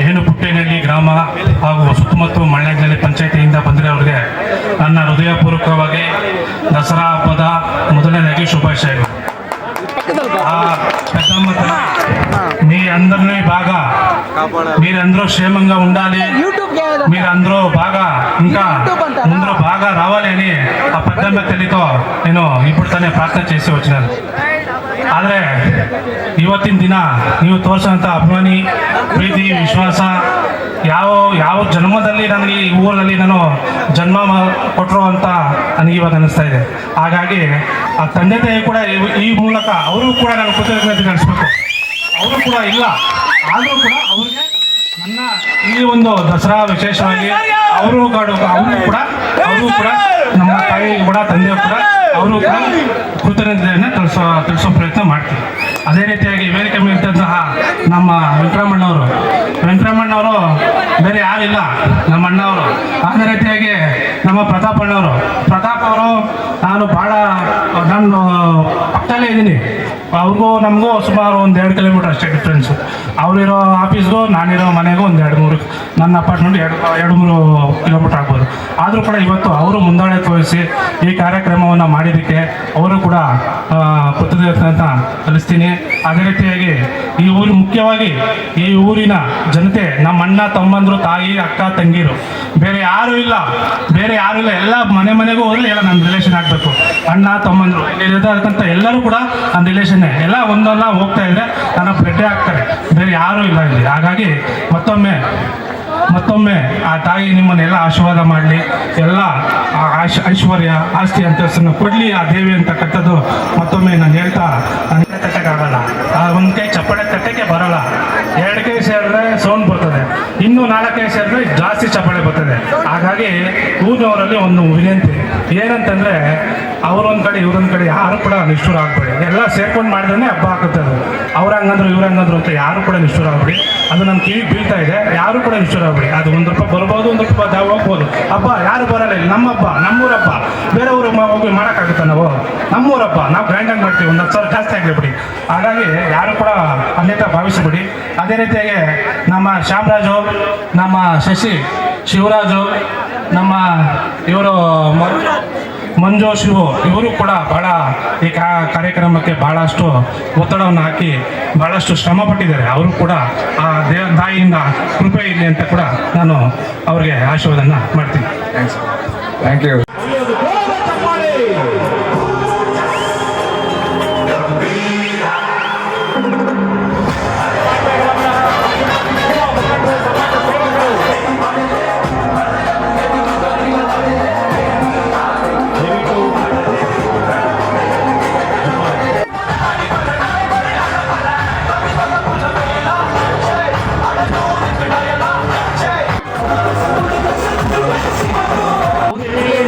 ಏನು ಪುಟ್ಟೇನಹಳ್ಳಿ ಗ್ರಾಮ ಹಾಗೂ ಸುತ್ತಮುತ್ತ ಮಳ್ಳ್ಯಾಗ್ನಲ್ಲಿ ಪಂಚಾಯತಿಯಿಂದ ಬಂದಿರೋರಿಗೆ ನನ್ನ ಹೃದಯಪೂರ್ವಕವಾಗಿ ದಸರಾ ಹಬ್ಬದ ಮೊದಲನೇದಾಗಿ ಶುಭಾಶಯಗಳು ఆ పెద్దమ్మ తల్లి, మీ అందరినీ బాగా మీరందరూ క్షేమంగా ఉండాలి మీరందరూ బాగా ఇంకా ముందరూ బాగా రావాలి అని ఆ పెద్దమ్మ తల్లితో నేను ఇప్పుడు ತಾನೇ ಪ್ರಾರ್ಥನೆ చేసి వచ్చినాను ಆದರೆ ಇವತ್ತಿನ ದಿನ ನೀವು ತೋರಿಸೋಂಥ ಅಭಿಮಾನಿ, ಪ್ರೀತಿ, ವಿಶ್ವಾಸ, ಯಾವ ಯಾವ ಜನ್ಮದಲ್ಲಿ ನನಗೆ ಈ ಊರಲ್ಲಿ ನಾನು ಜನ್ಮ ಕೊಟ್ಟರು ಅಂತ ನನಗೆ ಇವಾಗ ಅನ್ನಿಸ್ತಾ ಇದೆ. ಹಾಗಾಗಿ ಆ ತಂದೆ ತಾಯಿ ಕೂಡ ಈ- ಮೂಲಕ ಅವರು ಕೂಡ ನಾನು ಕೃತಜ್ಞತೆ ನಡೆಸಬೇಕು ಅವರು ಕೂಡ ಇಲ್ಲ, ಆದರೂ ಕೂಡ ಅವ್ರಿಗೆ ನನ್ನ ಈ ಒಂದು ದಸರಾ ವಿಶೇಷವಾಗಿ ಅವರು ಕಾಡು, ಅವರು ಕೂಡ ಅವರು ಕೂಡ ನಮ್ಮ ತಾಯಿ ಕೂಡ ತಂದೆ ಕೂಡ, ಅವರು ಕೂಡ ತಿಳಿಸೋ ತಿಳಿಸೋ ಪ್ರಯತ್ನ ಮಾಡ್ತೀವಿ. ಅದೇ ರೀತಿಯಾಗಿ ವೇದಿಕೆ ಮೇಲಿದ್ದಂತಹ ನಮ್ಮ ವೆಂಕಟರಮಣ್ಣವರು. ವೆಂಕಟರಮಣ್ಣವರು ಬೇರೆ ಯಾರಿಲ್ಲ ನಮ್ಮ ಅಣ್ಣವರು. ಅದೇ ರೀತಿಯಾಗಿ ನಮ್ಮ ಪ್ರತಾಪ್ ಅಣ್ಣವರು ಪ್ರತಾಪ್ ಅವರು ನಾನು ಭಾಳ, ನಾನು ಪಕ್ಕದಲ್ಲೇ ಇದ್ದೀನಿ. ಅವ್ರಿಗೂ ನಮಗೂ ಸುಮಾರು ಒಂದು ಎರಡು ಕಿಲೋಮೀಟರ್ ಅಷ್ಟೇ ಅವರಿರೋ ಆಫೀಸ್ಗೂ ನಾನಿರೋ ಮನೆಗೂ ಒಂದು ಎರಡು ಮೂರು, ನನ್ನ ಅಪಾರ್ಟ್ಮೆಂಟ್ ಎರಡು ಎರಡು ಮೂರು ಕಿಲೋಮೀಟರ್ ಆಗ್ಬೋದು. ಆದರೂ ಕೂಡ ಇವತ್ತು ಅವರು ಮುಂದಾಳೆ ತೋರಿಸಿ ಈ ಕಾರ್ಯಕ್ರಮವನ್ನು ಮಾಡಿದ್ದಕ್ಕೆ ಅವರು ಕೂಡ ಕೃತಜ್ಞತೆ ಅಂತ ಕಲಿಸ್ತೀನಿ ಅದೇ ರೀತಿಯಾಗಿ ಈ ಊರು ಮುಖ್ಯವಾಗಿ ಈ ಊರಿನ ಜನತೆ ನಮ್ಮ ಅಣ್ಣ ತಮ್ಮಂದರು, ತಾಯಿ, ಅಕ್ಕ, ತಂಗಿರು ಬೇರೆ ಯಾರು ಇಲ್ಲ. ಬೇರೆ ಯಾರು ಇಲ್ಲ. ಎಲ್ಲ ಮನೆ ಮನೆಗೂ ಹೋದ್ರೆ ಎಲ್ಲ ನನ್ನ ರಿಲೇಷನ್ ಆಗಬೇಕು. ಅಣ್ಣ, ತಮ್ಮಂದ್ರು. ಇರ್ತಕ್ಕಂತ ಎಲ್ಲರೂ ಕೂಡ ನನ್ನ ರಿಲೇಷನ್ನೇ ಎಲ್ಲ ಒಂದಲ್ಲ ಹೋಗ್ತಾ ಇದ್ರೆ ನನ್ನ ಬೆಟ್ಟೆ ಆಗ್ತಾರೆ. ಬೇರೆ ಯಾರೂ ಇಲ್ಲ ಇಲ್ಲಿ. ಹಾಗಾಗಿ ಮತ್ತೊಮ್ಮೆ ಮತ್ತೊಮ್ಮೆ ಆ ತಾಯಿ ನಿಮ್ಮನ್ನೆಲ್ಲ ಆಶೀರ್ವಾದ ಮಾಡಲಿ. ಎಲ್ಲ ಐಶ್ವರ್ಯ, ಆಸ್ತಿ ಅಂತಸ್ತನ್ನು ಕೊಡಲಿ. ಆ ದೇವಿ ಅಂತಕ್ಕಂಥದ್ದು ಮತ್ತೊಮ್ಮೆ ನಾನು ಹೇಳ್ತಾ ತಟ್ಟಕ್ಕಾಗಲ್ಲ ಆ ಒಂದು ಕೈ ಚಪ್ಪಳೆ ತಟ್ಟಕ್ಕೆ ಬರಲ್ಲ. ಎರಡು ಕೈ ಸೇರಿದ್ರೆ ಸೌಂಡ್ ಬರ್ತದೆ. ಇನ್ನು ನಾಲ್ಕು ಸೇರಿದ್ರೆ ಜಾಸ್ತಿ ಚಪ್ಪಳೆ ಬರ್ತದೆ. ಹಾಗಾಗಿ ಊರಿನವರಲ್ಲಿ ಒಂದು ವಿನಂತಿ. ಏನಂತಂದ್ರೆ ಅವ್ರೊಂದ್ ಕಡೆ, ಇವ್ರೊಂದ್ ಕಡೆ ಯಾರು ಕೂಡ ನಿಷ್ಠುರ ಆಗ್ಬೇಡಿ. ಎಲ್ಲ ಸೇರ್ಕೊಂಡು ಮಾಡಿದ್ರೆ ಹಬ್ಬ ಆಗುತ್ತೆ ಅದು. ಅವ್ರ ಹಂಗಂದ್ರು, ಇವ್ರ ಹಂಗಂದ್ರು ಅಂತ ಯಾರು ಕೂಡ ನಿಷ್ಠೂರ ಆಗ್ಬೇಡಿ. ಅದು ನಮ್ಮ ಕಿವಿಗೆ ಬೀಳ್ತಾ ಇದೆ. ಯಾರು ಕೂಡ ನಿಷ್ಠುರ ಆಗ್ಬೇಡಿ. ಅದು ಒಂದು ರೂಪಾಯಿ ಬರ್ಬೋದು, ಒಂದು ರೂಪಾಯಿ ದಾವ ಹೋಗ್ಬೋದು. ಹಬ್ಬ ಯಾರು ಬರಲ್ಲ ಇಲ್ಲಿ. ನಮ್ಮ ಹಬ್ಬ, ನಮ್ಮೂರ ಹಬ್ಬ. ಬೇರೆ ಊರು ಹೋಗಿ ಮಾಡೋಕ್ಕಾಗುತ್ತಾ ನಾವು? ನಮ್ಮೂರ ಹಬ್ಬ. ನಾವು ಗ್ರ್ಯಾಂಡಾಗಿ ಮಾಡ್ತೀವಿ. ಒಂದು ಹತ್ತು ಸಾವಿರ ಜಾಸ್ತಿ ಆಗಲಿ ಬಿಡಿ. ಹಾಗಾಗಿ ಯಾರು ಕೂಡ ಅನ್ಯತಾ ಭಾವಿಸ್ಬಿಡಿ. ಅದೇ ರೀತಿಯಾಗಿ ನಮ್ಮ ಶ್ಯಾಮರಾಜು ನಮ್ಮ ಶಶಿ, ಶಿವರಾಜು ನಮ್ಮ ಇವರು ಮಂಜು ಇವರು ಕೂಡ ಬಹಳ ಈ ಕಾರ್ಯಕ್ರಮಕ್ಕೆ ಬಹಳಷ್ಟು ಒತ್ತಡವನ್ನು ಹಾಕಿ ಬಹಳಷ್ಟು ಶ್ರಮ ಪಟ್ಟಿದ್ದಾರೆ. ಅವರು ಕೂಡ ಆ ದೇವ ತಾಯಿಯಿಂದ ಕೃಪೆ ಇರಲಿ ಅಂತ ಕೂಡ ನಾನು ಅವರಿಗೆ ಆಶೀರ್ವಾದನ ಮಾಡ್ತೀನಿ. ಥ್ಯಾಂಕ್ ಯು அவங்க